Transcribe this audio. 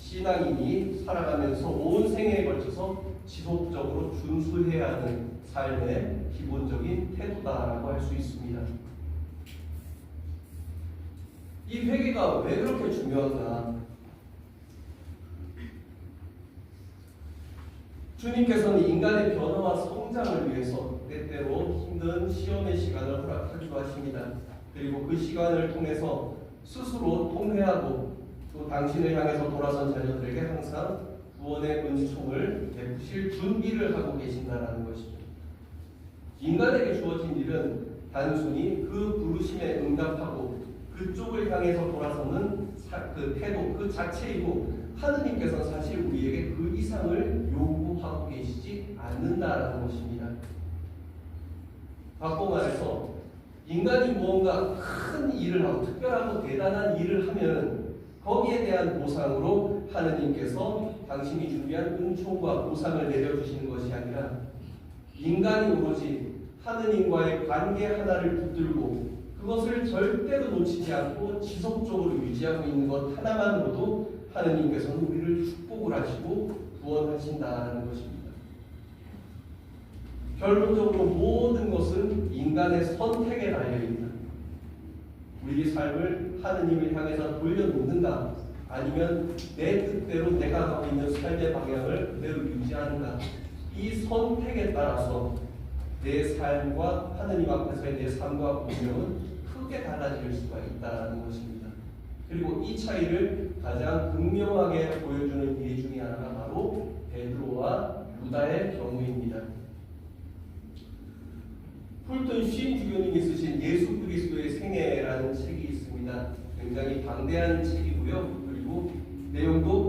신앙인이 살아가면서 온 생애에 걸쳐서 지속적으로 준수해야 하는 삶의 기본적인 태도다라고 할 수 있습니다. 이 회개가 왜 그렇게 중요한가? 주님께서는 인간의 변화와 성장을 위해서 때때로 힘든 시험의 시간을 허락하기도 하십니다. 그리고 그 시간을 통해서 스스로 통회하고 또 당신을 향해서 돌아선 자녀들에게 항상 구원의 은총을 베푸실 준비를 하고 계신다는 것이죠. 인간에게 주어진 일은 단순히 그 부르심에 응답하고 그쪽을 향해서 돌아서는 사- 그 태도 그 자체이고 하느님께서 사실 우리에게 그 이상을 요구하고 계시지 않는다라는 것입니다. 말해서 인간이 무언가 큰 일을 하고 특별하고 대단한 일을 하면 거기에 대한 보상으로 하느님께서 당신이 준비한 은총과 보상을 내려주시는 것이 아니라 인간이 오로지 하느님과의 관계 하나를 붙들고 그것을 절대로 놓치지 않고 지속적으로 유지하고 있는 것 하나만으로도 하느님께서는 우리를 축복을 하시고 구원하신다는 것입니다. 결론적으로 모든 것은 인간의 선택에 달려 있다. 우리 삶을 하느님을 향해서 돌려놓는가 아니면 내 뜻대로 내가 가고 있는 삶의 방향을 그대로 유지하는가 이 선택에 따라서 내 삶과 하느님 앞에서의 내 삶과 운명은 크게 달라질 수가 있다는 것입니다. 그리고 이 차이를 가장 극명하게 보여주는 예 중에 하나가 바로 베드로와 유다의 경우입니다. 폴튼 쉰 주교님이 쓰신 예수 그리스도의 생애라는 책이 있습니다. 굉장히 방대한 책이고요. 그리고 내용도